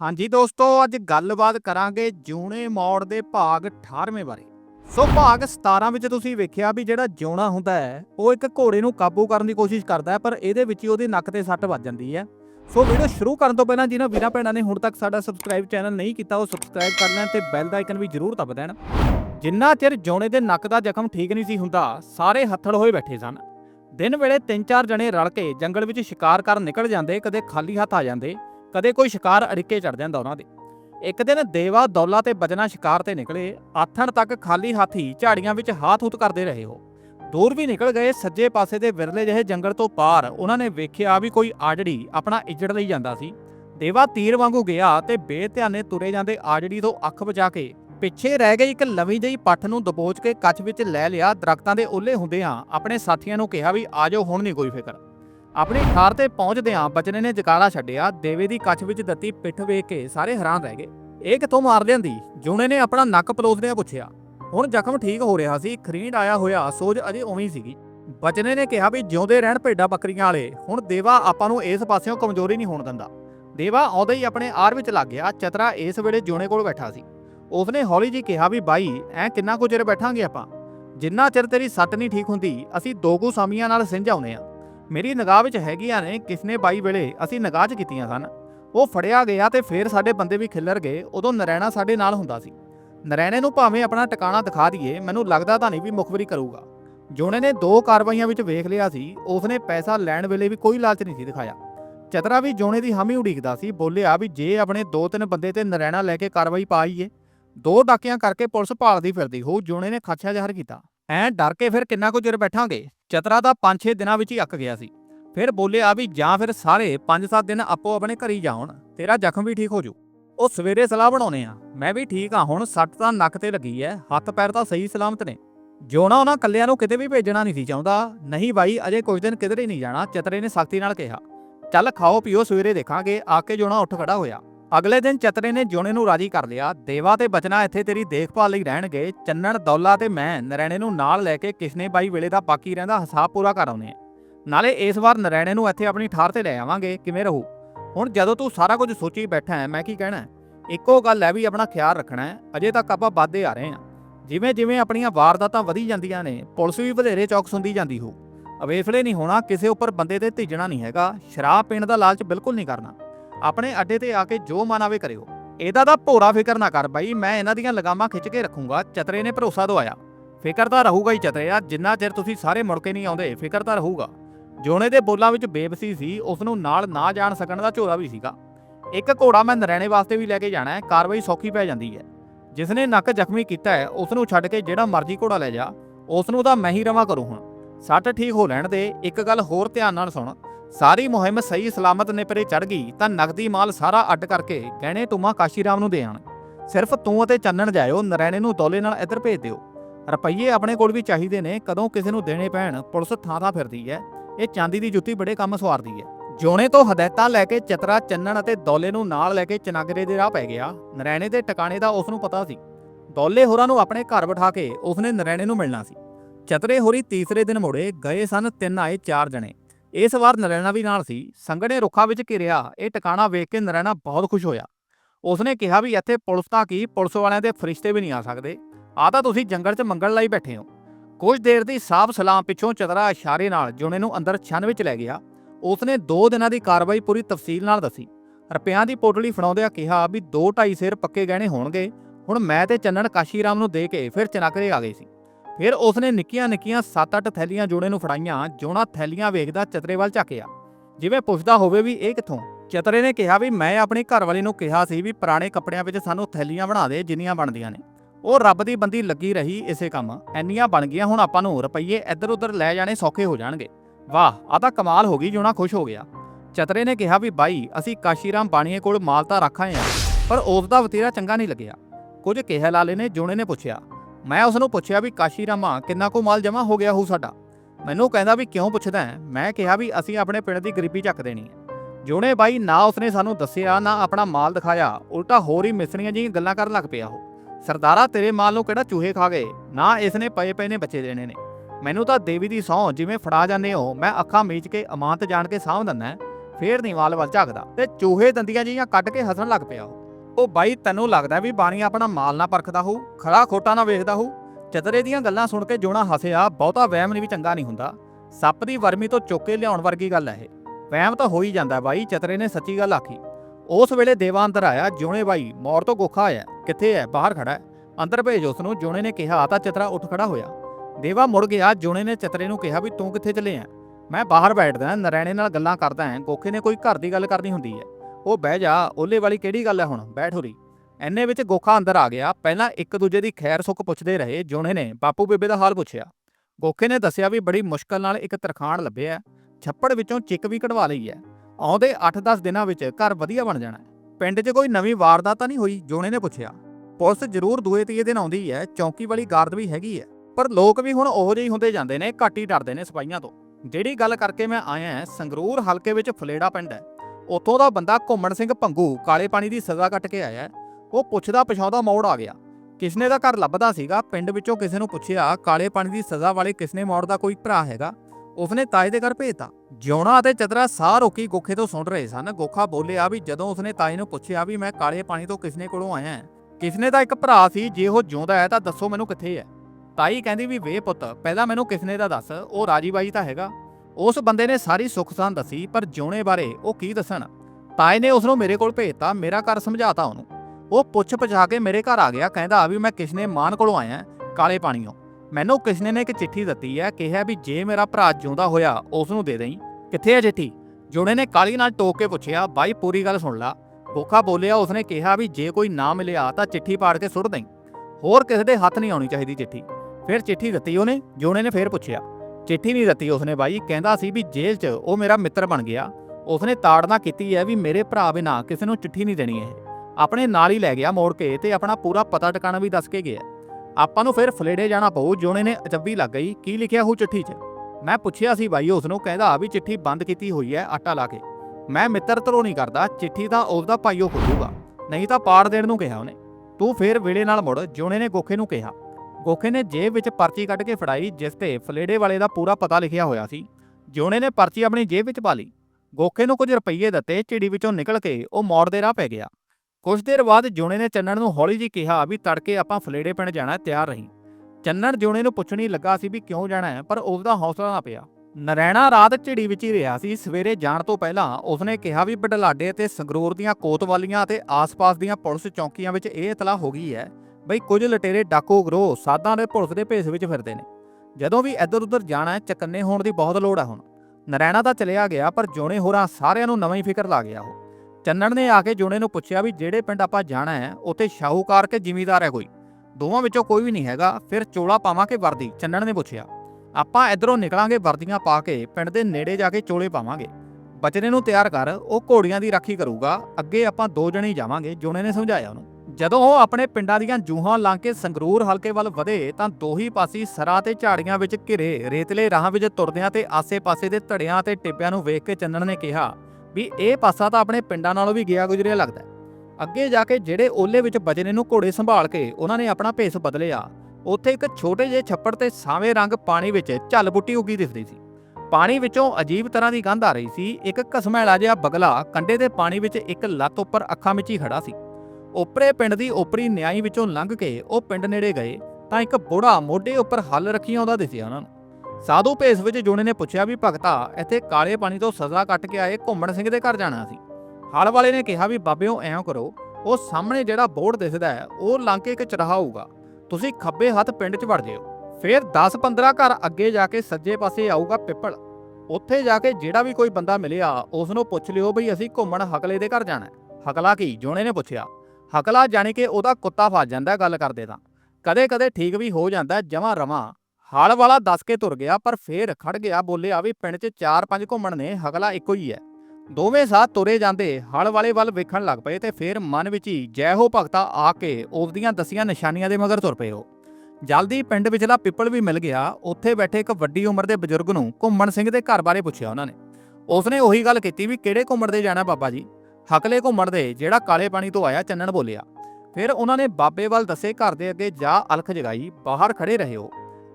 ਹਾਂਜੀ ਦੋਸਤੋ, ਅੱਜ ਗੱਲਬਾਤ ਕਰਾਂਗੇ ਜੂਣੇ ਮੌੜ ਦੇ ਭਾਗ 18ਵੇਂ ਬਾਰੇ। ਸੋ ਭਾਗ 17 ਵਿੱਚ ਤੁਸੀਂ ਵੇਖਿਆ ਵੀ ਜਿਹੜਾ ਜਿਉਣਾ ਹੁੰਦਾ ਹੈ, ਉਹ ਇੱਕ ਘੋੜੇ ਨੂੰ ਕਾਬੂ ਕਰਨ ਦੀ ਕੋਸ਼ਿਸ਼ ਕਰਦਾ ਹੈ, ਪਰ ਇਹਦੇ ਵਿੱਚ ਹੀ ਉਹਦੀ ਨੱਕ ਤੇ ਸੱਟ ਵੱਜ ਜਾਂਦੀ ਹੈ। ਸੋ ਵੀਡੀਓ ਸ਼ੁਰੂ ਕਰਨ ਤੋਂ ਪਹਿਲਾਂ ਜਿਨ੍ਹਾਂ ਵੀਰਾਂ ਭੈਣਾਂ ਨੇ ਹੁਣ ਤੱਕ ਸਾਡਾ ਸਬਸਕ੍ਰਾਈਬ ਚੈਨਲ ਨਹੀਂ ਕੀਤਾ, ਉਹ ਸਬਸਕ੍ਰਾਈਬ ਕਰ ਲੈਣ ਤੇ ਬੈਲ ਦਾ ਆਈਕਨ ਵੀ ਜ਼ਰੂਰ ਦਬ ਦੇਣ। ਜਿੰਨਾ ਚਿਰ ਜਿਉਣੇ ਦੇ ਨੱਕ ਦਾ ਜ਼ਖਮ ਠੀਕ ਨਹੀਂ ਸੀ ਹੁੰਦਾ, ਸਾਰੇ ਹੱਥੜ ਹੋਏ ਬੈਠੇ ਸਨ। ਦਿਨ ਵੇਲੇ ਤਿੰਨ ਚਾਰ ਜਣੇ ਰਲ ਕੇ ਜੰਗਲ ਵਿੱਚ ਸ਼ਿਕਾਰ ਕਰਨ ਨਿਕਲ ਜਾਂਦੇ, ਕਦੇ ਖਾਲੀ ਹੱਥ ਆ ਜਾਂਦੇ। ਕਦੇ ਕੋਈ ਸ਼ਿਕਾਰ ਅੜਿੱਕੇ ਚੜ ਜਾਂਦਾ ਉਹਨਾਂ ਦੇ। ਇੱਕ ਦਿਨ ਦੇਵਾ ਦੌਲਾ ਤੇ ਬਜਨਾ ਸ਼ਿਕਾਰ ਤੇ ਨਿਕਲੇ, ਆਥਣ ਤੱਕ ਖਾਲੀ ਹਾਥੀ ਝਾੜੀਆਂ ਵਿੱਚ ਹਾਥ-ਹੂਤ ਕਰਦੇ ਰਹੇ ਹੋ ਦੂਰ ਵੀ ਨਿਕਲ ਗਏ, ਸੱਜੇ ਪਾਸੇ ਦੇ ਵਿਰਲੇ ਜਿਹੇ ਜੰਗਲ ਤੋਂ ਪਾਰ ਉਹਨਾਂ ਨੇ ਵੇਖਿਆ ਵੀ ਕੋਈ ਆਜੜੀ ਆਪਣਾ ਇੱਜੜ ਲਈ ਜਾਂਦਾ ਸੀ। ਦੇਵਾ ਤੀਰ ਵਾਂਗੂ ਗਿਆ ਤੇ ਬੇਧਿਆਨੇ ਤੁਰੇ ਜਾਂਦੇ ਆਜੜੀ ਤੋਂ ਅੱਖ ਬਚਾ ਕੇ ਪਿੱਛੇ ਰਹਿ ਗਈ ਇੱਕ ਲਵੀ ਜਿਹੀ ਪੱਠ ਨੂੰ ਦਬੋਚ ਕੇ ਕੱਚ ਵਿੱਚ ਲੈ ਲਿਆ। ਦਰਖਤਾਂ ਦੇ ਉੱਲੇ ਹੁੰਦਿਆਂ ਆਪਣੇ ਸਾਥੀਆਂ ਨੂੰ ਕਿਹਾ ਵੀ ਆਜੋ ਹੁਣ ਨਹੀਂ ਕੋਈ ਫਿਕਰ। ਆਪਣੀ ਠਾਰ ਤੇ ਪਹੁੰਚਦਿਆਂ ਬਚਨੇ ਨੇ ਜਕਾਰਾ ਛੱਡਿਆ, ਦੇਵੇ ਦੀ ਕੱਛ ਵਿੱਚ ਦਿੱਤੀ ਪਿੱਠ ਵੇਖ ਕੇ ਸਾਰੇ ਹੈਰਾਨ ਰਹਿ ਗਏ। ਇਹ ਕਿੱਥੋਂ ਮਾਰ ਲਿਆਂਦੀ? ਜੂਨੇ ਨੇ ਆਪਣਾ ਨੱਕ ਪਲੋਸਦਿਆਂ ਪੁੱਛਿਆ। ਹੁਣ ਜ਼ਖਮ ਠੀਕ ਹੋ ਰਿਹਾ ਸੀ, ਖਰੀਂਡ ਆਇਆ ਹੋਇਆ, ਸੋਜ ਅਜੇ ਉਵੇਂ ਸੀਗੀ। ਬਚਨੇ ਨੇ ਕਿਹਾ ਵੀ ਜਿਉਂਦੇ ਰਹਿਣ ਭੇਡਾਂ ਬੱਕਰੀਆਂ ਵਾਲੇ, ਹੁਣ ਦੇਵਾ ਆਪਾਂ ਨੂੰ ਇਸ ਪਾਸਿਓਂ ਕਮਜ਼ੋਰੀ ਨਹੀਂ ਹੋਣ ਦਿੰਦਾ। ਦੇਵਾ ਆਉਂਦੇ ਹੀ ਆਪਣੇ ਆਰ ਵਿੱਚ ਲੱਗ ਗਿਆ, ਚਤਰਾ ਇਸ ਵੇਲੇ ਜੂਨੇ ਕੋਲ ਬੈਠਾ ਸੀ। ਉਸਨੇ ਹੌਲੀ ਜੀ ਕਿਹਾ ਵੀ ਬਾਈ, ਐ ਕਿੰਨਾ ਕੁ ਚਿਰ ਬੈਠਾਂਗੇ ਆਪਾਂ? ਜਿੰਨਾ ਚਿਰ ਤੇਰੀ ਸੱਟ ਨਹੀਂ ਠੀਕ ਹੁੰਦੀ, ਅਸੀਂ ਦੋ ਕੁ ਸਾਮੀਆਂ ਨਾਲ ਸਿੰਝ ਸਿੰਝਾਉਨੇ ਆ ਮੇਰੀ ਨਿਗਾਹ ਵਿੱਚ ਹੈਗੀਆਂ ਨੇ ਕਿਸਨੇ ਬਾਈ ਵੇਲੇ ਅਸੀਂ ਨਿਗਾਹ 'ਚ ਕੀਤੀਆਂ ਸਨ। ਉਹ ਫੜਿਆ ਗਿਆ ਤੇ ਫਿਰ ਸਾਡੇ ਬੰਦੇ ਵੀ ਖਿੱਲਰ ਗਏ, ਉਦੋਂ ਨਰੈਣਾ ਸਾਡੇ ਨਾਲ ਹੁੰਦਾ ਸੀ। ਨਰੈਣੇ ਨੂੰ ਭਾਵੇਂ ਆਪਣਾ ਟਿਕਾਣਾ ਦਿਖਾ ਦਈਏ, ਮੈਨੂੰ ਲੱਗਦਾ ਤਾਂ ਨਹੀਂ ਵੀ ਮੁਖਬਰੀ ਕਰੂਗਾ। ਜੋਨੇ ਨੇ ਦੋ ਕਾਰਵਾਈਆਂ ਵਿੱਚ ਵੇਖ ਲਿਆ ਸੀ, ਉਸਨੇ ਪੈਸਾ ਲੈਣ ਵੇਲੇ ਵੀ ਕੋਈ ਲਾਲਚ ਨਹੀਂ ਸੀ ਦਿਖਾਇਆ। ਚਤਰਾ ਵੀ ਜੋਨੇ ਦੀ ਹਾਮੀ ਉਡੀਕਦਾ ਸੀ, ਬੋਲਿਆ ਵੀ ਜੇ ਆਪਣੇ ਦੋ ਤਿੰਨ ਬੰਦੇ ਤੇ ਨਰੈਣਾ ਲੈ ਕੇ ਕਾਰਵਾਈ ਪਾਈਏ ਦੋ ਡਾਕਿਆਂ ਕਰਕੇ ਪੁਲਿਸ ਭਾਲਦੀ ਫਿਰਦੀ, ਹੋ ਜੋਨੇ ਨੇ ਖਾਛਾ ਜ਼ਾਹਰ ਕੀਤਾ। ਐਂ ਡਰ ਕੇ ਫਿਰ ਕਿੰਨਾ ਕੁ ਚਿਰ ਬੈਠਾਂਗੇ? ਚਤਰਾ ਤਾਂ 5-6 ਦਿਨਾਂ ਵਿੱਚ ਹੀ ਅੱਕ ਗਿਆ ਸੀ। ਫਿਰ ਬੋਲਿਆ ਵੀ ਜਾਂ ਫਿਰ ਸਾਰੇ 5-7 ਦਿਨ ਆਪੋ ਆਪਣੇ ਘਰੀ ਜਾਉਣ, ਤੇਰਾ ਜ਼ਖਮ ਵੀ ਠੀਕ ਹੋ ਜੂ। ਉਹ ਸਵੇਰੇ ਸਲਾਹ ਬਣਾਉਨੇ ਆ। ਮੈਂ ਵੀ ਠੀਕ ਆ, ਹੁਣ ਸੱਟ ਤਾਂ ਨੱਕ ਤੇ ਲੱਗੀ ਐ, ਹੱਥ ਪੈਰ ਤਾਂ ਸਹੀ ਸਲਾਮਤ ਨੇ। ਜੋਨਾ ਉਹਨਾਂ ਕੱਲਿਆਂ ਨੂੰ ਕਿਤੇ ਵੀ ਭੇਜਣਾ ਨਹੀਂ ਸੀ ਚਾਹੁੰਦਾ। ਨਹੀਂ ਬਾਈ, ਅਜੇ ਕੁਝ ਦਿਨ ਕਿਧਰੇ ਨਹੀਂ ਜਾਣਾ, ਚਤਰੇ ਨੇ ਸਖਤੀ ਨਾਲ ਕਿਹਾ। ਚੱਲ ਖਾਓ ਪੀਓ, ਸਵੇਰੇ ਦੇਖਾਂਗੇ, ਆ ਕੇ ਜੋਨਾ ਉੱਠ ਖੜਾ ਹੋਇਆ। ਅਗਲੇ ਦਿਨ ਚਤਰੇ ਨੇ ਜੋਨੇ ਨੂੰ ਰਾਜੀ ਕਰ ਲਿਆ। ਦੇਵਾ ਤੇ ਬਚਨਾ ਇੱਥੇ ਤੇਰੀ ਦੇਖਭਾਲ ਲਈ ਰਹਿਣਗੇ। ਚੰਨਣ, ਦੌਲਾ ਤੇ ਮੈਂ ਨਰੈਣੇ ਨੂੰ ਨਾਲ ਲੈ ਕੇ ਕਿਸਨੇ ਬਾਈ ਵੇਲੇ ਦਾ ਬਾਕੀ ਰਹਿੰਦਾ ਹਿਸਾਬ ਪੂਰਾ ਕਰ ਆਉਨੇ ਨਾਲੇ ਇਸ ਵਾਰ ਨਰੈਣੇ ਨੂੰ ਇੱਥੇ ਆਪਣੀ ਠਾਰ ਤੇ ਲੈ ਆਵਾਂਗੇ। ਕਿਵੇਂ ਰਹੂ? ਹੁਣ ਜਦੋਂ ਤੂੰ ਸਾਰਾ ਕੁਝ ਸੋਚੀ ਬੈਠਾ ਹੈ, ਮੈਂ ਕੀ ਕਹਿਣਾ ਇੱਕੋ ਗੱਲ ਹੈ ਵੀ ਆਪਣਾ ਖਿਆਲ ਰੱਖਣਾ ਹੈ। ਅਜੇ ਤੱਕ ਆਪਾਂ ਵਾਧੇ ਆ ਰਹੇ ਹਾਂ। ਜਿਵੇਂ ਜਿਵੇਂ ਆਪਣੀਆਂ ਵਾਰਦਾਤਾਂ ਵਧੀ ਜਾਂਦੀਆਂ ਨੇ, ਪੁਲਿਸ ਵੀ ਵਧੇਰੇ ਚੌਕਸ ਹੁੰਦੀ ਜਾਂਦੀ ਹੋ ਅਵੇਫਲੇ ਨਹੀਂ ਹੋਣਾ, ਕਿਸੇ ਉੱਪਰ ਬੰਦੇ ਤੇ ਧਿਜਣਾ ਨਹੀਂ ਹੈਗਾ। ਸ਼ਰਾਬ ਪੀਣ ਦਾ ਲਾਲਚ ਬਿਲਕੁਲ ਨਹੀਂ ਕਰਨਾ। ਆਪਣੇ ਅੱਡੇ ਤੇ ਆ ਕੇ ਜੋ ਮਨ ਆਵੇ ਕਰਿਓ। ਇਹਦਾ ਤਾਂ ਭੋਰਾ ਫਿਕਰ ਨਾ ਕਰ ਬਾਈ, ਮੈਂ ਇਹਨਾਂ ਦੀਆਂ ਲਗਾਮਾਂ ਖਿੱਚ ਕੇ ਰੱਖੂੰਗਾ, ਚਤਰੇ ਨੇ ਭਰੋਸਾ ਦਵਾਇਆ। ਫਿਕਰ ਤਾਂ ਰਹੂਗਾ ਹੀ ਚਤਰਿਆ ਜਿੰਨਾ ਚਿਰ ਤੁਸੀਂ ਸਾਰੇ ਮੁੜ ਕੇ ਨਹੀਂ ਆਉਂਦੇ, ਫਿਕਰ ਤਾਂ ਰਹੂਗਾ। ਜੋਨੇ ਦੇ ਬੋਲਾਂ ਵਿੱਚ ਬੇਬਸੀ ਸੀ ਉਸ ਨੂੰ ਨਾਲ ਨਾ ਜਾਣ ਸਕਣ ਦਾ ਝੋਰਾ ਵੀ ਸੀਗਾ। ਇੱਕ ਘੋੜਾ ਮੈਂ ਨਰੈਣੇ ਵਾਸਤੇ ਵੀ ਲੈ ਕੇ ਜਾਣਾ ਹੈ, ਕਾਰਵਾਈ ਸੌਖੀ ਪੈ ਜਾਂਦੀ ਹੈ। ਜਿਸ ਨੇ ਨੱਕ ਜ਼ਖਮੀ ਕੀਤਾ ਹੈ ਉਸ ਨੂੰ ਛੱਡ ਕੇ ਜਿਹੜਾ ਮਰਜ਼ੀ ਘੋੜਾ ਲੈ ਜਾ ਉਸ ਨੂੰ ਤਾਂ ਮੈਂ ਹੀ ਰਵਾ ਕਰੂੰ ਹੁਣ। ਸੱਟ ਠੀਕ ਹੋ ਲੈਣ ਦੇ, ਇੱਕ ਗੱਲ ਹੋਰ ਧਿਆਨ ਨਾਲ ਸੁਣ। ਸਾਰੀ ਮੁਹਿੰਮ ਸਹੀ ਸਲਾਮਤ ਨੇਪਰੇ ਚੜ ਗਈ ਤਾਂ ਨਗਦੀ ਮਾਲ ਸਾਰਾ ਅੱਡ ਕਰਕੇ ਗਹਿਣੇ ਤੁਮਾ ਕਾਸ਼ੀਰਾਮ ਨੂੰ ਦੇ ਆਣ। ਸਿਰਫ ਤੂੰ ਅਤੇ ਚੰਨਣ ਜਾਇਓ, ਨਰੈਣੇ ਨੂੰ ਦੌਲੇ ਨਾਲ ਇੱਧਰ ਭੇਜ ਦਿਓ। ਰੁਪਈਏ ਆਪਣੇ ਕੋਲ ਵੀ ਚਾਹੀਦੇ ਨੇ, ਕਦੋਂ ਕਿਸੇ ਨੂੰ ਦੇਣੇ ਪੈਣ, ਪੁਲਿਸ ਥਾਂ ਥਾਂ ਫਿਰਦੀ ਹੈ ਇਹ ਚਾਂਦੀ ਦੀ ਜੁੱਤੀ ਬੜੇ ਕੰਮ ਸਵਾਰਦੀ ਹੈ ਜੋਨੇ ਤੋਂ ਹਦਾਇਤਾਂ ਲੈ ਕੇ ਚਤਰਾ, ਚੰਨਣ ਅਤੇ ਦੌਲੇ ਨੂੰ ਨਾਲ ਲੈ ਕੇ ਚਨਾਗਰੇ ਦੇ ਰਾਹ ਪੈ ਗਿਆ। ਨਰੈਣੇ ਦੇ ਟਿਕਾਣੇ ਦਾ ਉਸ ਨੂੰ ਪਤਾ ਸੀ। ਦੌਲੇ ਹੋਰਾਂ ਨੂੰ ਆਪਣੇ ਘਰ ਬਿਠਾ ਕੇ ਉਸਨੇ ਨਰੈਣੇ ਨੂੰ ਮਿਲਣਾ ਸੀ। ਚਤਰੇ ਹੋਰੀ ਤੀਸਰੇ ਦਿਨ ਮੁੜੇ ਗਏ ਸਨ ਤਿੰਨ ਆਏ ਚਾਰ ਜਣੇ। ਇਸ ਵਾਰ ਨਰੈਣਾ ਵੀ ਨਾਲ ਸੀ। ਸੰਗਣੇ ਰੁੱਖਾਂ ਵਿੱਚ ਘਿਰਿਆ। ਇਹ ਟਿਕਾਣਾ ਵੇਖ ਕੇ ਨਰੈਣਾ ਬਹੁਤ ਖੁਸ਼ ਹੋਇਆ। ਉਸਨੇ ਕਿਹਾ ਵੀ ਇੱਥੇ ਪੁਲਿਸ ਤਾਂ ਕੀ, ਪੁਲਿਸ ਵਾਲਿਆਂ ਦੇ ਫਰਿਸ਼ਤੇ ਵੀ ਨਹੀਂ ਆ ਸਕਦੇ। ਆ ਤਾਂ ਤੁਸੀਂ ਜੰਗਲ 'ਚ ਮੰਗਣ ਲਈ ਬੈਠੇ ਹੋ। ਕੁਝ ਦੇਰ ਦੀ ਸਾਫ਼ ਸਲਾਮ ਪਿੱਛੋਂ ਚਤਰਾ ਇਸ਼ਾਰੇ ਨਾਲ ਜੁਨੇ ਨੂੰ ਅੰਦਰ ਛੰਨ ਵਿੱਚ ਲੈ ਗਿਆ, ਉਸਨੇ 2 ਦਿਨਾਂ ਦੀ ਕਾਰਵਾਈ ਪੂਰੀ ਤਫਸੀਲ ਨਾਲ ਦੱਸੀ। ਰੁਪਿਆਂ ਦੀ ਪੋਟਲੀ ਫੜਾਉਂਦਿਆਂ ਕਿਹਾ ਵੀ 2.5 ਸਿਰ ਪੱਕੇ ਗਹਿਣੇ ਹੋਣਗੇ। ਹੁਣ ਮੈਂ ਤੇ ਚੰਨਣ ਕਾਸ਼ੀਰਾਮ ਨੂੰ ਦੇ ਕੇ ਫਿਰ ਚਨਾਕਰੇ ਆ ਗਏ ਸੀ। ਫਿਰ ਉਸਨੇ ਨਿੱਕੀਆਂ ਨਿੱਕੀਆਂ 7-8 ਥੈਲੀਆਂ ਜੋੜੇ ਨੂੰ ਫੜਾਈਆਂ ਜੋਣਾ ਥੈਲੀਆਂ ਵੇਖਦਾ ਚਤਰੇ ਵੱਲ ਝਾਕਿਆ। ਜਿਵੇਂ ਪੁੱਛਦਾ ਹੋਵੇ ਵੀ ਇਹ ਕਿੱਥੋਂ? ਚਤਰੇ ਨੇ ਕਿਹਾ ਵੀ ਮੈਂ ਆਪਣੀ ਘਰਵਾਲੀ ਨੂੰ ਕਿਹਾ ਸੀ ਵੀ ਪੁਰਾਣੇ ਕੱਪੜਿਆਂ ਵਿੱਚ ਸਾਨੂੰ ਥੈਲੀਆਂ ਬਣਾ ਦੇ, ਜਿੰਨੀਆਂ ਬਣਦੀਆਂ ਨੇ। ਉਹ ਰੱਬ ਦੀ ਬੰਦੀ ਲੱਗੀ ਰਹੀ ਇਸੇ ਕੰਮ। ਐਨੀਆਂ ਬਣ ਗਈਆਂ, ਹੁਣ ਆਪਾਂ ਨੂੰ ਰੁਪਈਏ ਇੱਧਰ ਉੱਧਰ ਲੈ ਜਾਣੇ ਸੌਖੇ ਹੋ ਜਾਣਗੇ। ਵਾਹ ਆ ਤਾਂ ਕਮਾਲ ਹੋ ਗਈ ਜੋਣਾ ਖੁਸ਼ ਹੋ ਗਿਆ। ਚਤਰੇ ਨੇ ਕਿਹਾ ਵੀ ਬਾਈ, ਅਸੀਂ ਕਾਸ਼ੀਰਾਮ ਬਾਣੀਏ ਕੋਲ ਮਾਲ ਤਾਂ ਰੱਖਾਂ ਆ ਪਰ ਉਸ ਦਾ ਵਤੀਰਾ ਚੰਗਾ ਨਹੀਂ ਲੱਗਿਆ। ਕੁਝ ਕਿਹਾ ਲਾਲੇ ਨੇ, ਜੋਣੇ ਨੇ ਪੁੱਛਿਆ ਮੈਂ ਉਸ ਨੂੰ ਪੁੱਛਿਆ ਵੀ, ਕਾਸ਼ੀ ਰਾਮਾ, ਕਿੰਨਾ ਕੋ ਮਾਲ ਜਮਾ ਹੋ ਗਿਆ ਹੋ ਸਾਡਾ? ਮੈਨੂੰ ਕਹਿੰਦਾ ਵੀ, ਕਿਉਂ ਪੁੱਛਦਾ ਹੈ? ਮੈਂ ਕਿਹਾ ਵੀ, ਅਸੀਂ ਆਪਣੇ ਪਿੰਡ ਦੀ ਗਰੀਬੀ ਚੱਕ ਦੇਣੀ ਹੈ। ਜੋਣੇ ਬਾਈ ਨਾ ਉਸਨੇ ਸਾਨੂੰ ਦੱਸਿਆ, ਨਾ ਆਪਣਾ ਮਾਲ ਦਿਖਾਇਆ, ਉਲਟਾ ਹੋਰ ਹੀ ਮਿਸਰੀਆਂ ਜਿਹੀਆਂ ਗੱਲਾਂ ਕਰਨ ਲੱਗ ਪਿਆ ਉਹ। ਸਰਦਾਰਾ, ਤੇਰੇ ਮਾਲ ਨੂੰ ਕਿਹੜਾ ਚੂਹੇ ਖਾ ਗਏ? ਨਾ ਇਸਨੇ ਪਏ ਪਏ ਨੇ ਬੱਚੇ ਦੇਣੇ ਨੇ। ਮੈਨੂੰ ਤਾਂ ਦੇਵੀ ਦੀ ਸਹੁੰ ਜਿਵੇਂ ਫੜਾ ਜਾਂਦੇ ਹੋ, ਮੈਂ ਅੱਖਾਂ ਮੀਚ ਕੇ, ਅਮਾਨਤ ਜਾਣ ਕੇ ਸਾਂਭ ਦਿੰਦਾ, ਫੇਰ ਨਹੀਂ ਵਾਲ ਵੱਲ ਝਾਕਦਾ ਤੇ ਚੂਹੇ ਦੰਦੀਆਂ ਜਿਹੀਆਂ ਕੱਢ ਕੇ ਹੱਸਣ ਲੱਗ ਪਿਆ ਉਹ। ਉਹ ਬਾਈ, ਤੈਨੂੰ ਲੱਗਦਾ ਵੀ ਬਾਣੀ ਆਪਣਾ ਮਾਲ ਨਾ ਪਰਖਦਾ ਹੋਊ ਖੜਾ ਖੋਟਾ ਨਾ ਵੇਖਦਾ ਹੋਊ। ਚਤਰੇ ਦੀਆਂ ਗੱਲਾਂ ਸੁਣ ਕੇ ਜੋਣਾ ਹੱਸਿਆ, ਬਹੁਤਾ ਵਹਿਮ ਨਹੀਂ ਵੀ ਚੰਗਾ ਨਹੀਂ ਹੁੰਦਾ। ਸੱਪ ਦੀ ਵਰਮੀ ਤੋਂ ਚੁੱਕ ਕੇ ਲਿਆਉਣ ਵਰਗੀ ਗੱਲ ਹੈ ਇਹ। ਵਹਿਮ ਤਾਂ ਹੋ ਹੀ ਜਾਂਦਾ ਬਾਈ, ਚਤਰੇ ਨੇ ਸੱਚੀ ਗੱਲ ਆਖੀ। ਉਸ ਵੇਲੇ ਦੇਵਾ ਅੰਦਰ ਆਇਆ ਜਿਉਣੇ ਬਾਈ, ਮੌਰ ਤੋਂ ਗੋਖਾ ਆਇਆ, ਕਿੱਥੇ ਹੈ ਬਾਹਰ ਖੜਾ ਹੈ ਅੰਦਰ ਭੇਜ ਉਸ ਨੂੰ ਜਿਉਣੇ ਨੇ ਕਿਹਾ, ਤਾਂ ਚਤਰਾ ਉੱਠ ਖੜਾ ਹੋਇਆ। ਦੇਵਾ ਮੁੜ ਗਿਆ ਜਿਉਣੇ ਨੇ ਚਤਰੇ ਨੂੰ ਕਿਹਾ ਵੀ ਤੂੰ ਕਿੱਥੇ ਚਲੇ ਆ ਮੈਂ ਬਾਹਰ ਬੈਠਦਾ, ਨਰੈਣੇ ਨਾਲ ਗੱਲਾਂ ਕਰਦਾ ਹਾਂ ਗੋਖੇ ਨੇ ਕੋਈ ਘਰ ਦੀ ਗੱਲ ਕਰਨੀ ਹੁੰਦੀ ਹੈ ਉਹ ਬਹਿ ਜਾ ਓਲੇ ਵਾਲੀ ਕਿਹੜੀ ਗੱਲ ਹੈ ਹੁਣ? ਬੈਠ ਹੋਰੀ ਐਨੇ ਵਿੱਚ ਗੋਖਾ ਅੰਦਰ ਆ ਗਿਆ। ਪਹਿਲਾਂ ਇੱਕ ਦੂਜੇ ਦੀ ਖੈਰ ਸੁੱਖ ਪੁੱਛਦੇ ਰਹੇ, ਜਿਉਣੇ ਨੇ, ਬਾਪੂ ਬੇਬੇ ਦਾ ਹਾਲ ਪੁੱਛਿਆ। ਗੋਖੇ ਨੇ ਦੱਸਿਆ ਵੀ ਬੜੀ ਮੁਸ਼ਕਲ ਨਾਲ ਇੱਕ ਤਰਖਾਣ ਲੱਭਿਆ ਛੱਪੜ ਵਿੱਚੋਂ ਚਿੱਕ ਵੀ ਕਢਵਾ ਲਈ ਹੈ। ਆਉਂਦੇ 8-10 ਦਿਨਾਂ ਵਿੱਚ ਘਰ ਵਧੀਆ ਬਣ ਜਾਣਾ ਪਿੰਡ 'ਚ ਕੋਈ ਨਵੀਂ ਵਾਰਦਾਤ ਤਾਂ ਨਹੀਂ ਹੋਈ? ਜੋਣੇ ਨੇ ਪੁੱਛਿਆ। ਪੁਲਿਸ ਜ਼ਰੂਰ ਦੂਏ ਤੀਏ ਦਿਨ ਆਉਂਦੀ ਹੈ। ਚੌਂਕੀ ਵਾਲੀ ਗਾਰਦ ਵੀ ਹੈਗੀ ਹੈ। ਪਰ ਲੋਕ ਵੀ ਹੁਣ ਉਹੋ ਜਿਹੇ ਹੀ ਹੁੰਦੇ ਜਾਂਦੇ ਨੇ, ਘੱਟ ਹੀ ਡਰਦੇ ਨੇ ਸਿਪਾਹੀਆਂ ਤੋਂ। ਜਿਹੜੀ ਗੱਲ ਕਰਕੇ ਮੈਂ ਆਇਆ ਸੰਗਰੂਰ ਹਲਕੇ ਵਿੱਚ ਫਲੇੜਾ ਪਿੰਡ ਹੈ। ਉੱਥੋਂ ਦਾ ਬੰਦਾ ਘੁੰਮਣ ਸਿੰਘ ਭੰਗੂ ਕਾਲੇ ਪਾਣੀ ਦੀ ਸਜ਼ਾ ਕੱਟ ਕੇ ਆਇਆ ਉਹ ਪੁੱਛਦਾ ਪਛਾਉਂਦਾ ਮੋੜ ਆ ਗਿਆ। ਕਿਸਨੇ ਦਾ ਘਰ ਲੱਭਦਾ ਸੀਗਾ? ਪਿੰਡ ਵਿੱਚੋਂ ਕਿਸੇ ਨੂੰ ਪੁੱਛਿਆ, ਕਾਲੇ ਪਾਣੀ ਦੀ ਸਜ਼ਾ ਵਾਲੇ ਕਿਸਨੇ ਮੋੜ ਦਾ ਕੋਈ ਭਰਾ ਹੈਗਾ? ਉਸਨੇ ਤਾਏ ਦੇ ਘਰ ਭੇਜਤਾ। ਜਿਉਣਾ ਅਤੇ ਚਤਰਾ ਸਾਹ ਰੋਕੀ ਗੋਖੇ ਤੋਂ ਸੁਣ ਰਹੇ ਸਨ। ਗੋਖਾ ਬੋਲਿਆ ਵੀ ਜਦੋਂ ਉਸਨੇ ਤਾਏ ਨੂੰ ਪੁੱਛਿਆ ਵੀ ਮੈਂ ਕਾਲੇ ਪਾਣੀ ਤੋਂ ਕਿਸਨੇ ਕੋਲੋਂ ਆਇਆ ਕਿਸਨੇ ਦਾ ਇੱਕ ਭਰਾ ਸੀ, ਜੇ ਉਹ ਜਿਉਂਦਾ ਹੈ ਤਾਂ ਦੱਸੋ ਮੈਨੂੰ ਕਿੱਥੇ ਹੈ। ਤਾਈ ਕਹਿੰਦੀ ਵੀ ਵੇ ਪੁੱਤ, ਪਹਿਲਾਂ ਮੈਨੂੰ ਕਿਸਨੇ ਦਾ ਦੱਸ, ਉਹ ਰਾਜੀ ਬਾਈ ਤਾਂ ਹੈਗਾ। ਉਸ ਬੰਦੇ ਨੇ ਸਾਰੀ ਸੁੱਖ ਸਾਂ ਦੱਸੀ, ਪਰ ਜਿਉਣੇ ਬਾਰੇ ਉਹ ਕੀ ਦੱਸਣ? ਤਾਏ ਨੇ ਉਸ ਨੂੰ ਮੇਰੇ ਕੋਲ ਭੇਜਤਾ, ਮੇਰਾ ਘਰ ਸਮਝਾਤਾ ਉਹਨੂੰ। ਉਹ ਪੁੱਛ ਪਛਾ ਕੇ ਮੇਰੇ ਘਰ ਆ ਗਿਆ, ਕਹਿੰਦਾ ਵੀ ਮੈਂ ਕਿਸਨੇ ਮਾਨ ਕੋਲੋਂ ਆਇਆ, ਕਾਲੇ ਪਾਣੀੋਂ ਮੈਨੂੰ ਕਿਸਨੇ ਨੇ ਇੱਕ ਚਿੱਠੀ ਦਿੱਤੀ ਹੈ, ਕਿਹਾ ਵੀ ਜੇ ਮੇਰਾ ਭਰਾ ਜਿਉਂਦਾ ਹੋਇਆ ਉਸ ਨੂੰ ਦੇ ਦੇਈਂ। ਕਿੱਥੇ ਹੈ ਚਿੱਠੀ? ਜੋੜੇ ਨੇ ਕਾਲੀ ਨਾਲ ਟੋਕ ਕੇ ਪੁੱਛਿਆ, ਬਾਈ ਪੂਰੀ ਗੱਲ ਸੁਣ ਲਾ। ਗੋਖਾ ਬੋਲਿਆ ਉਸਨੇ ਕਿਹਾ ਵੀ ਜੇ ਕੋਈ ਨਾ ਮਿਲਿਆ ਤਾਂ ਚਿੱਠੀ ਪਾੜ ਕੇ ਸੁੱਟ ਦੇਈਂ। ਹੋਰ ਕਿਸੇ ਦੇ ਹੱਥ ਨਹੀਂ ਆਉਣੀ ਚਾਹੀਦੀ ਚਿੱਠੀ। ਫਿਰ ਚਿੱਠੀ ਦਿੱਤੀ ਉਹਨੇ, ਜੋੜੇ ਨੇ ਫਿਰ ਪੁੱਛਿਆ। ਚਿੱਠੀ ਨਹੀਂ ਦਿੱਤੀ ਉਸਨੇ ਬਾਈ। ਕਹਿੰਦਾ ਸੀ ਵੀ ਜੇਲ੍ਹ 'ਚ ਉਹ ਮੇਰਾ ਮਿੱਤਰ ਬਣ ਗਿਆ। ਉਸਨੇ ਤਾੜਨਾ ਕੀਤੀ ਹੈ ਵੀ ਮੇਰੇ ਭਰਾ ਬਿਨਾ ਕਿਸੇ ਨੂੰ ਚਿੱਠੀ ਨਹੀਂ ਦੇਣੀ ਇਹ। ਆਪਣੇ ਨਾਲ ਹੀ ਲੈ ਗਿਆ ਮੋੜ ਕੇ ਤੇ ਆਪਣਾ ਪੂਰਾ ਪਤਾ ਟਿਕਾਣਾ ਵੀ ਦੱਸ ਕੇ ਗਿਆ। ਆਪਾਂ ਨੂੰ ਫਿਰ ਫਲੇੜੇ ਜਾਣਾ ਪਊ ਜੋਣੇ ਨੇ ਅਚੱਬੀ ਲੱਗ ਗਈ। ਕੀ ਲਿਖਿਆ ਹੋ ਚਿੱਠੀ 'ਚ? ਮੈਂ ਪੁੱਛਿਆ ਸੀ ਬਾਈ ਉਸ ਨੂੰ ਕਹਿੰਦਾ ਵੀ ਚਿੱਠੀ ਬੰਦ ਕੀਤੀ ਹੋਈ ਹੈ ਆਟਾ ਲਾ ਕੇ। ਮੈਂ ਮਿੱਤਰ ਤਰੋ ਨਹੀਂ ਕਰਦਾ, ਚਿੱਠੀ ਤਾਂ ਉਹਦਾ ਭਾਈਓ ਖੋਲੂਗਾ। ਨਹੀਂ ਤਾਂ ਪਾੜ ਦੇਣ ਨੂੰ ਕਿਹਾ ਉਹਨੇ। ਤੂੰ ਫੇਰ ਵੇਲੇ ਨਾਲ ਮੁੜ ਜੋਣੇ ਨੇ ਗੋਖੇ ਨੂੰ ਕਿਹਾ। ਗੋਖੇ ਨੇ ਜੇਬ ਵਿੱਚ ਪਰਚੀ ਕੱਢ ਕੇ ਫੜਾਈ, ਜਿਸ ਤੇ ਫਲੇੜੇ ਵਾਲੇ ਦਾ ਪੂਰਾ ਪਤਾ ਲਿਖਿਆ ਹੋਇਆ ਸੀ। ਜਿਉਣੇ ਨੇ ਪਰਚੀ ਆਪਣੀ ਜੇਬ ਵਿੱਚ ਪਾ ਲਈ। ਗੋਖੇ ਨੂੰ ਕੁਝ ਰੁਪਈਏ ਦਿੱਤੇ ਝਿੜੀ ਵਿੱਚੋਂ ਨਿਕਲ ਕੇ ਉਹ ਮੋੜ ਦੇ ਰਾਹ ਪੈ ਗਿਆ। ਕੁਝ ਦੇਰ ਬਾਅਦ ਜਿਉਣੇ ਨੇ ਚੰਨਣ ਨੂੰ ਹੌਲੀ ਜੀ ਕਿਹਾ ਵੀ ਤੜਕੇ ਆਪਾਂ ਫਲੇੜੇ ਪਿੰਡ ਜਾਣਾ, ਤਿਆਰ ਰਹੀ। ਚੰਨਣ ਜਿਉਣੇ ਨੂੰ ਪੁੱਛਣੀ ਲੱਗਾ ਸੀ ਵੀ ਕਿਉਂ ਜਾਣਾ ਹੈ, ਪਰ ਉਸ ਦਾ ਹੌਸਲਾ ਨਾ ਪਿਆ। ਨਰੈਣਾ ਰਾਤ ਝਿੜੀ ਵਿੱਚ ਹੀ ਰਿਹਾ ਸੀ। ਸਵੇਰੇ ਜਾਣ ਤੋਂ ਪਹਿਲਾਂ ਉਸਨੇ ਕਿਹਾ ਵੀ ਬਡਲਾਡੇ ਤੇ ਸੰਗਰੂਰ ਦੀਆਂ ਕੋਤਵਾਲੀਆਂ ਅਤੇ ਆਸ-ਪਾਸ ਦੀਆਂ ਪੁਲਿਸ ਚੌਕੀਆਂ ਵਿੱਚ ਇਹ ਇਤਲਾਹ ਹੋ ਗਈ ਹੈ ਬਈ ਕੁਝ ਲਟੇਰੇ ਡਾਕੂ ਗਰੋਹ ਸਾਧਾਂ ਦੇ ਪੁਲਿਸ ਦੇ ਭੇਸ ਵਿੱਚ ਫਿਰਦੇ ਨੇ। ਜਦੋਂ ਵੀ ਇੱਧਰ-ਉੱਧਰ ਜਾਣਾ ਹੈ, ਚਕੰਨੇ ਹੋਣ ਦੀ ਬਹੁਤ ਲੋੜ ਹੈ ਹੁਣ। ਨਰੈਣਾ ਤਾਂ ਚਲਿਆ ਗਿਆ, ਪਰ ਜੋਣੇ ਹੋਰਾਂ ਸਾਰਿਆਂ ਨੂੰ ਨਵਾਂ ਹੀ ਫਿਕਰ ਲਾ ਗਿਆ ਉਹ। ਚੰਨਣ ਨੇ ਆ ਕੇ ਜੋਣੇ ਨੂੰ ਪੁੱਛਿਆ ਵੀ ਜਿਹੜੇ ਪਿੰਡ ਆਪਾਂ ਜਾਣਾ ਹੈ, ਉੱਥੇ ਸ਼ਾਹੂਕਾਰ ਕੇ ਜ਼ਿਮੀਦਾਰ ਹੈ ਕੋਈ? ਦੋਵਾਂ ਵਿੱਚੋਂ ਕੋਈ ਵੀ ਨਹੀਂ ਹੈਗਾ, ਫਿਰ ਚੋਲਾ ਪਾਵਾਂ ਕਿ ਵਰਦੀ, ਚੰਨਣ ਨੇ ਪੁੱਛਿਆ। ਆਪਾਂ ਇਧਰੋਂ ਨਿਕਲਾਂਗੇ ਵਰਦੀਆਂ ਪਾ ਕੇ, ਪਿੰਡ ਦੇ ਨੇੜੇ ਜਾ ਕੇ ਚੋਲੇ ਪਾਵਾਂਗੇ। ਬਚਨੇ ਨੂੰ ਤਿਆਰ ਕਰ, ਉਹ ਘੋੜੀਆਂ ਦੀ ਰਾਖੀ ਕਰੂਗਾ, ਅੱਗੇ ਆਪਾਂ ਦੋ ਜਣੇ ਜਾਵਾਂਗੇ ਜੋਨੇ ਨੇ ਸਮਝਾਇਆ ਉਹਨੂੰ। ਜਦੋਂ ਉਹ ਆਪਣੇ ਪਿੰਡਾਂ ਦੀਆਂ ਜੂਹਾਂ ਲੰਘ ਕੇ ਸੰਗਰੂਰ ਹਲਕੇ ਵੱਲ ਵਧੇ, ਤਾਂ ਦੋਹੀ ਪਾਸੀ ਸਰਾ ਤੇ ਝਾੜੀਆਂ ਵਿੱਚ ਘਿਰੇ ਰੇਤਲੇ ਰਾਹਾਂ ਵਿੱਚ ਤੁਰਦਿਆਂ ਤੇ ਆਸੇ-ਪਾਸੇ ਦੇ ਧੜਿਆਂ ਤੇ ਟਿੱਬਿਆਂ ਨੂੰ ਵੇਖ ਕੇ ਚੰਨਣ ਨੇ ਕਿਹਾ ਵੀ ਇਹ ਪਾਸਾ ਤਾਂ ਆਪਣੇ ਪਿੰਡਾਂ ਨਾਲੋਂ ਵੀ ਗਿਆ ਗੁਜਰਿਆ ਲੱਗਦਾ ਅੱਗੇ ਜਾ ਕੇ ਜਿਹੜੇ ਓਲੇ ਵਿੱਚ ਬਚਨੇ ਨੂੰ ਘੋੜੇ ਸੰਭਾਲ ਕੇ ਉਹਨਾਂ ਨੇ ਆਪਣਾ ਭੇਸ ਬਦਲਿਆ। ਉੱਥੇ ਇੱਕ ਛੋਟੇ ਜਿਹੇ ਛੱਪੜ ਤੇ ਸਾਵੇਂ ਰੰਗ ਪਾਣੀ ਵਿੱਚ ਝੱਲ ਬੁੱਟੀ ਉੱਗੀ ਦਿਸਦੀ ਸੀ। ਪਾਣੀ ਵਿੱਚੋਂ ਅਜੀਬ ਤਰ੍ਹਾਂ ਦੀ ਗੰਧ ਆ ਰਹੀ ਸੀ। ਇੱਕ ਘਸਮੈਲਾ ਜਿਹਾ ਬਗਲਾ ਕੰਡੇ ਦੇ ਪਾਣੀ ਵਿੱਚ ਇੱਕ ਲੱਤ ਉੱਪਰ ਅੱਖਾਂ ਵਿੱਚ ਹੀ ਖੜਾ ਸੀ। ਓਪਰੇ ਪਿੰਡ ਦੀ ਓਪਰੀ ਨਿਆਈ ਵਿੱਚੋਂ ਲੰਘ ਕੇ ਉਹ ਪਿੰਡ ਨੇੜੇ ਗਏ ਤਾਂ ਇੱਕ ਬੁੜਾ ਮੋਢੇ ਉੱਪਰ ਹੱਲ ਰੱਖੀ ਆਉਂਦਾ ਦਿਸਿਆ ਉਹਨਾਂ ਨੂੰ। ਸਾਧੂ ਭੇਸ ਵਿੱਚ ਜੋਨੇ ਨੇ ਪੁੱਛਿਆ ਵੀ, ਭਗਤਾ, ਇੱਥੇ ਕਾਲੇ ਪਾਣੀ ਤੋਂ ਸਜ਼ਾ ਕੱਟ ਕੇ ਆਏ ਘੁੰਮਣ ਸਿੰਘ ਦੇ ਘਰ ਜਾਣਾ ਸੀ? ਹਲ ਵਾਲੇ ਨੇ ਕਿਹਾ ਵੀ, ਬਾਬਿਓ ਐਂ ਕਰੋ। ਉਹ ਸਾਹਮਣੇ ਜਿਹੜਾ ਬੋਰਡ ਦਿਸਦਾ ਹੈ, ਉਹ ਲੰਘ ਕੇ ਇੱਕ ਚਰਾਹਾ ਹੋਊਗਾ ਤੁਸੀਂ ਖੱਬੇ ਹੱਥ ਪਿੰਡ 'ਚ ਵੜ ਜਿਓ। ਫਿਰ 10-15 ਘਰ ਅੱਗੇ ਜਾ ਕੇ ਸੱਜੇ ਪਾਸੇ ਆਊਗਾ ਪਿੱਪਲ। ਉੱਥੇ ਜਾ ਕੇ ਜਿਹੜਾ ਵੀ ਕੋਈ ਬੰਦਾ ਮਿਲਿਆ, ਉਸ ਨੂੰ ਪੁੱਛ ਲਿਓ ਬਈ ਅਸੀਂ ਘੁੰਮਣ ਹਕਲੇ ਦੇ ਘਰ ਜਾਣਾ ਹਕਲਾ ਕੀ? ਜੋਨੇ ਨੇ ਪੁੱਛਿਆ। ਹਕਲਾ ਜਾਣੀ ਕਿ ਉਹਦਾ ਕੁੱਤਾ ਫਸ ਜਾਂਦਾ ਗੱਲ ਕਰਦੇ ਤਾਂ। ਕਦੇ-ਕਦੇ ਠੀਕ ਵੀ ਹੋ ਜਾਂਦਾ ਜਮਾ ਰਵਾਂ। ਹਲ ਵਾਲਾ ਦੱਸ ਕੇ ਤੁਰ ਗਿਆ, ਪਰ ਫੇਰ ਖੜ ਗਿਆ, ਬੋਲਿਆ ਵੀ ਪਿੰਡ 'ਚ 4-5 ਘੁੰਮਣ ਨੇ, ਹਕਲਾ ਇੱਕੋ ਹੀ ਹੈ। ਦੋਵੇਂ ਸਾਥ ਤੁਰੇ ਜਾਂਦੇ, ਹਲ ਵਾਲੇ ਵੱਲ ਵੇਖਣ ਲੱਗ ਪਏ ਤੇ ਫੇਰ ਮਨ ਵਿੱਚ ਹੀ ਜੈ ਹੋ ਭਗਤਾ ਆ ਕੇ ਉਸ ਦੀਆਂ ਦਸੀਆਂ ਨਿਸ਼ਾਨੀਆਂ ਦੇ ਮਗਰ ਤੁਰ ਪਏ ਉਹ। ਜਲਦੀ ਪਿੰਡ ਵਿਚਲਾ ਪਿੱਪਲ ਵੀ ਮਿਲ ਗਿਆ, ਉੱਥੇ ਬੈਠੇ ਇੱਕ ਵੱਡੀ ਉਮਰ ਦੇ ਬਜ਼ੁਰਗ ਨੂੰ ਘੁੰਮਣ ਸਿੰਘ ਦੇ ਘਰ ਬਾਰੇ ਪੁੱਛਿਆ ਉਹਨਾਂ ਨੇ। ਉਸਨੇ ਉਹੀ ਗੱਲ ਕੀਤੀ ਵੀ ਕਿਹੜੇ ਘੁੰਮਣ ਦੇ ਜਾਣਾ ਬਾਬਾ ਜੀ? ਹਕਲੇ ਘੁੰਮਣ ਦੇ ਜਿਹੜਾ ਕਾਲੇ ਪਾਣੀ ਤੋਂ ਆਇਆ ਚੰਨਣ ਬੋਲਿਆ। ਫਿਰ ਉਹਨਾਂ ਨੇ ਬਾਬੇ ਵੱਲ ਦੱਸੇ ਘਰ ਦੇ ਅੱਗੇ ਜਾ ਅਲਖ ਜਗਾਈ, ਬਾਹਰ ਖੜੇ ਰਹੇ ਹੋ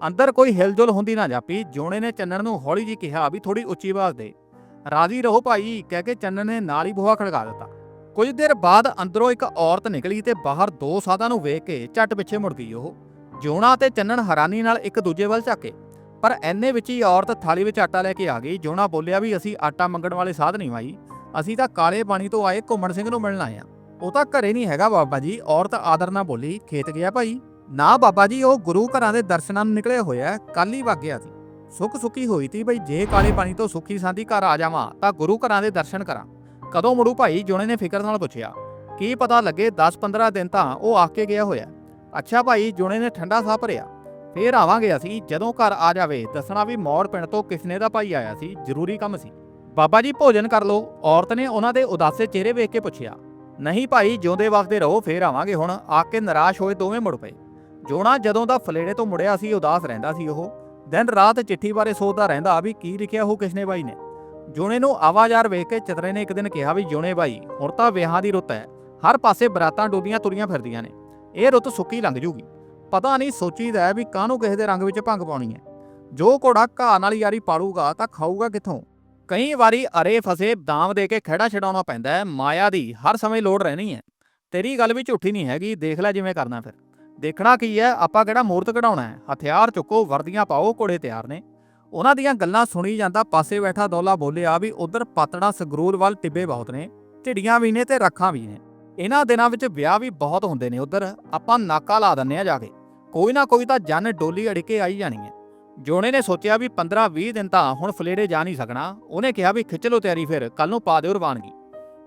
ਅੰਦਰ ਕੋਈ ਹਿਲਜੁਲ ਹੁੰਦੀ ਨਾ ਜਾਪੀ ਜੋਣੇ ਨੇ ਚੰਨਣ ਨੂੰ ਹੌਲੀ ਜੀ ਕਿਹਾ ਵੀ ਥੋੜੀ ਉੱਚੀ ਆਵਾਜ਼ ਦੇ। ਰਾਜ਼ੀ ਰਹੋ ਭਾਈ, ਕਹਿ ਕੇ ਚੰਨਨ ਨੇ ਨਾਲ ਹੀ ਬੂਹਾ ਖੜਕਾ ਦਿੱਤਾ। ਕੁਝ ਦੇਰ ਬਾਅਦ ਅੰਦਰੋਂ ਇੱਕ ਔਰਤ ਨਿਕਲੀ ਤੇ ਬਾਹਰ ਦੋ ਸਾਧਾਂ ਨੂੰ ਵੇਖ ਕੇ ਝੱਟ ਪਿੱਛੇ ਮੁੜ ਗਈ ਉਹ। ਜੋਣਾ ਤੇ ਚੰਨਨ ਹੈਰਾਨੀ ਨਾਲ ਇੱਕ ਦੂਜੇ ਵੱਲ ਝਾਕੇ। ਪਰ ਐਨੇ ਵਿੱਚ ਹੀ ਔਰਤ ਥਾਲੀ ਵਿੱਚ ਆਟਾ ਲੈ ਕੇ ਆ ਗਈ। ਜੋਣਾ ਬੋਲਿਆ ਵੀ, ਅਸੀਂ ਆਟਾ ਮੰਗਣ ਵਾਲੇ ਸਾਧ ਨਹੀਂ, ਭਾਈ। ਅਸੀਂ ਤਾਂ ਕਾਲੇ ਪਾਣੀ ਤੋਂ ਆਏ ਘੁੰਮਣ ਸਿੰਘ ਨੂੰ ਮਿਲਣ ਆਏ ਆ ਉਹ ਤਾਂ ਘਰੇ ਨਹੀਂ ਹੈਗਾ ਬਾਬਾ ਜੀ, ਔਰਤ ਆਦਰ ਨਾਲ ਬੋਲੀ, ਖੇਤ ਗਿਆ ਭਾਈ? ਨਾ ਬਾਬਾ ਜੀ, ਉਹ ਗੁਰੂ ਘਰਾਂ ਦੇ ਦਰਸ਼ਨਾਂ ਨੂੰ ਨਿਕਲੇ ਹੋਇਆ ਕੱਲ ਹੀ ਵਗ ਗਿਆ ਸੀ। ਸੁੱਖ ਸੁੱਕੀ ਹੋਈ ਤੀ ਬਈ, ਜੇ ਕਾਲੇ ਪਾਣੀ ਤੋਂ ਸੁੱਖੀ ਸਾਂਦੀ ਘਰ ਆ ਜਾਵਾਂ, ਤਾਂ ਗੁਰੂ ਘਰਾਂ ਦੇ ਦਰਸ਼ਨ ਕਰਾਂ। ਕਦੋਂ ਮੁੜੂ ਭਾਈ ਜੋਣੇ ਨੇ ਫਿਕਰ ਨਾਲ ਪੁੱਛਿਆ। ਕੀ ਪਤਾ ਲੱਗੇ 10-15 ਦਿਨ ਤਾਂ ਉਹ ਆ ਕੇ ਗਿਆ ਹੋਇਆ ਅੱਛਾ ਭਾਈ ਜੋਣੇ ਨੇ ਠੰਡਾ ਸਾਹ ਭਰਿਆ। ਫੇਰ ਆਵਾਂਗੇ ਅਸੀਂ, ਜਦੋਂ ਘਰ ਆ ਜਾਵੇ, ਦੱਸਣਾ ਵੀ ਮੌੜ ਪਿੰਡ ਤੋਂ ਕਿਸਨੇ ਦਾ ਭਾਈ ਆਇਆ ਸੀ, ਜ਼ਰੂਰੀ ਕੰਮ ਸੀ। ਬਾਬਾ ਜੀ ਭੋਜਨ ਕਰ ਲਓ। ਔਰਤ ਨੇ ਉਹਨਾਂ ਦੇ ਉਦਾਸੇ ਚਿਹਰੇ ਵੇਖ ਕੇ ਪੁੱਛਿਆ, ਨਹੀਂ ਭਾਈ, ਜਿਉਂਦੇ ਵਸਦੇ ਰਹੋ, ਫੇਰ ਆਵਾਂਗੇ ਹੁਣ। ਆ ਕੇ ਨਿਰਾਸ਼ ਹੋਏ ਦੋਵੇਂ ਮੁੜ ਪਏ। ਜੋਣਾ ਜਦੋਂ ਦਾ ਫਲੇੜੇ ਤੋਂ ਮੁੜਿਆ ਸੀ, ਉਦਾਸ ਰਹਿੰਦਾ ਸੀ ਉਹ। ਦਿਨ ਰਾਤ ਚਿੱਠੀ ਬਾਰੇ ਸੋਚਦਾ ਰਹਿੰਦਾ ਵੀ ਕੀ ਲਿਖਿਆ ਉਹ ਕਿਸਨੇ ਬਾਈ ਨੇ। ਜੋਣੇ ਨੂੰ ਆਵਾਜ਼ਾਰ ਵੇਖ ਕੇ ਚਤਰੇ ਨੇ ਇੱਕ ਦਿਨ ਕਿਹਾ ਵੀ, ਜੋਣੇ ਬਾਈ, ਹੁਣ ਤਾਂ ਵਿਆਹਾਂ ਦੀ ਰੁੱਤ ਹੈ। ਹਰ ਪਾਸੇ ਬਰਾਤਾਂ ਡੋਦੀਆਂ ਤੁਰੀਆਂ ਫਿਰਦੀਆਂ ਨੇ। ਇਹ ਰੁੱਤ ਸੁੱਕੀ ਲੰਘ ਜੂਗੀ। ਪਤਾ ਨਹੀਂ ਸੋਚੀਦਾ ਹੈ ਵੀ ਕਾਹਨੂੰ ਕਿਸੇ ਦੇ ਰੰਗ ਵਿੱਚ ਭੰਗ ਪਾਉਣੀ ਹੈ। ਜੋ ਘੋੜਾ ਘਾਹ ਨਾਲ ਯਾਰੀ ਪਾਲੂਗਾ, ਤਾਂ ਖਾਊਗਾ ਕਿੱਥੋਂ? ਕਈ ਵਾਰੀ ਅਰੇ ਫਸੇ ਦਾਮ ਦੇ ਕੇ ਖੜਾ ਛਡਾਉਣਾ ਪੈਂਦਾ ਹੈ, ਮਾਇਆ ਦੀ ਹਰ ਸਮੇਂ ਲੋੜ ਰਹਿਣੀ ਹੈ। ਤੇਰੀ ਗੱਲ ਵੀ ਝੂਠੀ ਨਹੀਂ ਹੈਗੀ, ਦੇਖ ਲੈ ਜਿਵੇਂ ਕਰਨਾ ਫਿਰ। ਦੇਖਣਾ ਕੀ ਹੈ, ਆਪਾਂ ਕਿਹੜਾ ਮੂਰਤ ਕਢਾਉਣਾ ਹੈ? ਹਥਿਆਰ ਚੁੱਕੋ, ਵਰਦੀਆਂ ਪਾਓ, ਘੋੜੇ ਤਿਆਰ ਨੇ। ਉਹਨਾਂ ਦੀਆਂ ਗੱਲਾਂ ਸੁਣੀ ਜਾਂਦਾ, ਪਾਸੇ ਬੈਠਾ ਦੌਲਾ ਬੋਲਿਆ ਵੀ ਉਧਰ ਪਾਤੜਾ ਸੰਗਰੂਰ ਵੱਲ ਟਿੱਬੇ ਬਹੁਤ ਨੇ ਢਿੱਡੀਆਂ ਵੀ ਨੇ ਤੇ ਰੱਖਾਂ ਵੀ ਨੇ। ਇਹਨਾਂ ਦਿਨਾਂ ਵਿੱਚ ਵਿਆਹ ਵੀ ਬਹੁਤ ਹੁੰਦੇ ਨੇ ਉਧਰ, ਆਪਾਂ ਨਾਕਾ ਲਾ ਦਿੰਨੇ ਆ ਜਾ ਕੇ। ਕੋਈ ਨਾ ਕੋਈ ਤਾਂ ਜਨ ਡੋਲੀ ਅੜਕੇ ਆਈ ਜਾਣੀ ਹੈ। ਜੋਣੇ ਨੇ ਸੋਚਿਆ ਵੀ 15-20 ਦਿਨ ਤਾਂ ਹੁਣ ਫਲੇੜੇ ਜਾ ਨਹੀਂ ਸਕਣਾ, ਉਹਨੇ ਕਿਹਾ ਵੀ ਖਿੱਚ ਲਓ ਤਿਆਰੀ ਫਿਰ ਕੱਲ ਨੂੰ ਪਾ ਦਿਓ ਰਵਾਨਗੀ।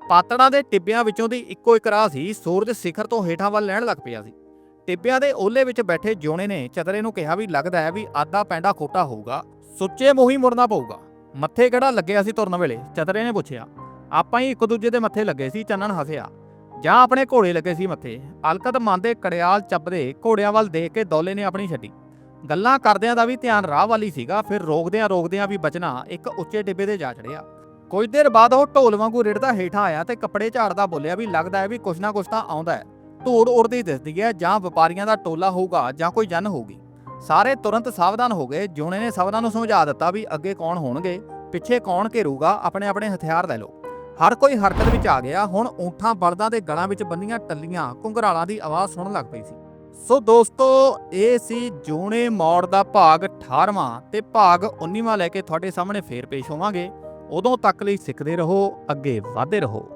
ਪਾਤੜਾਂ ਦੇ ਟਿੱਬਿਆਂ ਵਿੱਚੋਂ ਦੀ ਇੱਕੋ ਇੱਕ ਰਾਹ ਸੀ, ਸੂਰਜ ਸਿਖਰ ਤੋਂ ਹੇਠਾਂ ਵੱਲ ਲੈਣ ਲੱਗ ਪਿਆ ਸੀ। ਟਿੱਬਿਆਂ ਦੇ ਓਲੇ ਵਿੱਚ ਬੈਠੇ ਜੋਣੇ ਨੇ ਚਤਰੇ ਨੂੰ ਕਿਹਾ ਵੀ ਲੱਗਦਾ ਹੈ ਵੀ ਆਦਾ ਪੈਂਡਾ ਖੋਟਾ ਹੋਊਗਾ, ਸੁੱਚੇ ਮੋਹੀ ਮੁਰਨਾ ਪਊਗਾ। ਮੱਥੇ ਕਿਹੜਾ ਲੱਗਿਆ ਸੀ ਤੁਰਨ ਵੇਲੇ ਚਤਰੇ ਨੇ ਪੁੱਛਿਆ। ਆਪਾਂ ਹੀ ਇੱਕ ਦੂਜੇ ਦੇ ਮੱਥੇ ਲੱਗੇ ਸੀ, ਚੰਨਨ ਹੱਸਿਆ। ਜਾਂ ਆਪਣੇ ਘੋੜੇ ਲੱਗੇ ਸੀ ਮੱਥੇ। ਅਲਕਤ ਮੰਦੇ ਕੜਿਆਲ ਚੱਪਦੇ ਘੋੜਿਆਂ ਵੱਲ ਦੇਖ ਕੇ ਦੌਲੇ ਨੇ ਆਪਣੀ ਛੱਡੀ। ਗੱਲਾਂ ਕਰਦਿਆਂ ਦਾ ਵੀ ਧਿਆਨ ਰਾਹ ਵਾਲੀ ਸੀਗਾ, ਫਿਰ ਰੋਕਦਿਆਂ ਰੋਕਦਿਆਂ ਵੀ ਬਚਣਾ ਇੱਕ ਉੱਚੇ ਟਿੱਬੇ ਤੇ ਜਾ ਚੜਿਆ। ਕੁਝ ਦੇਰ ਬਾਅਦ ਉਹ ਢੋਲ ਵਾਂਗੂ ਰੇੜਦਾ ਹੇਠਾਂ ਆਇਆ ਤੇ ਕੱਪੜੇ ਝਾੜਦਾ ਬੋਲਿਆ ਵੀ ਲੱਗਦਾ ਹੈ ਵੀ ਕੁਛ ਨਾ ਕੁਛ ਤਾਂ ਆਉਂਦਾ ਹੈ। ਧੂੜ ਉੜਦੀ ਦਿਸਦੀ ਹੈ, ਜਾਂ ਵਪਾਰੀਆਂ ਦਾ ਟੋਲਾ ਹੋਊਗਾ, ਜਾਂ ਕੋਈ ਜਨ ਹੋਊਗੀ। ਸਾਰੇ ਤੁਰੰਤ ਸਾਵਧਾਨ ਹੋ ਗਏ ਜੋਣੇ ਨੇ ਸਭਨਾਂ ਨੂੰ ਸਮਝਾ ਦਿੱਤਾ ਵੀ ਅੱਗੇ ਕੌਣ ਹੋਣਗੇ, ਪਿੱਛੇ ਕੌਣ ਘੇਰੂਗਾ, ਆਪਣੇ ਆਪਣੇ ਹਥਿਆਰ ਲੈ ਲਓ। ਹਰ ਕੋਈ ਹਰਕਤ ਵਿੱਚ ਆ ਗਿਆ, ਹੁਣ ਊਂਠਾਂ ਬਲਦਾਂ ਦੇ ਗਲਾਂ ਵਿੱਚ ਬੰਨੀਆਂ ਟੱਲੀਆਂ ਘੁੰਗਰਾਲਾਂ ਦੀ ਆਵਾਜ਼ ਸੁਣਨ ਲੱਗ ਪਈ ਸੀ। ਸੋ ਦੋਸਤੋ, ਇਹ ਸੀ ਜੂਣੇ ਮੌੜ ਦਾ ਭਾਗ 18ਵਾਂ ਤੇ ਭਾਗ 19ਵਾਂ ਲੈ ਕੇ ਤੁਹਾਡੇ ਸਾਹਮਣੇ ਫੇਰ ਪੇਸ਼ ਹੋਵਾਂਗੇ। ਉਦੋਂ ਤੱਕ ਲਈ ਸਿੱਖਦੇ ਰਹੋ, ਅੱਗੇ ਵਧਦੇ ਰਹੋ।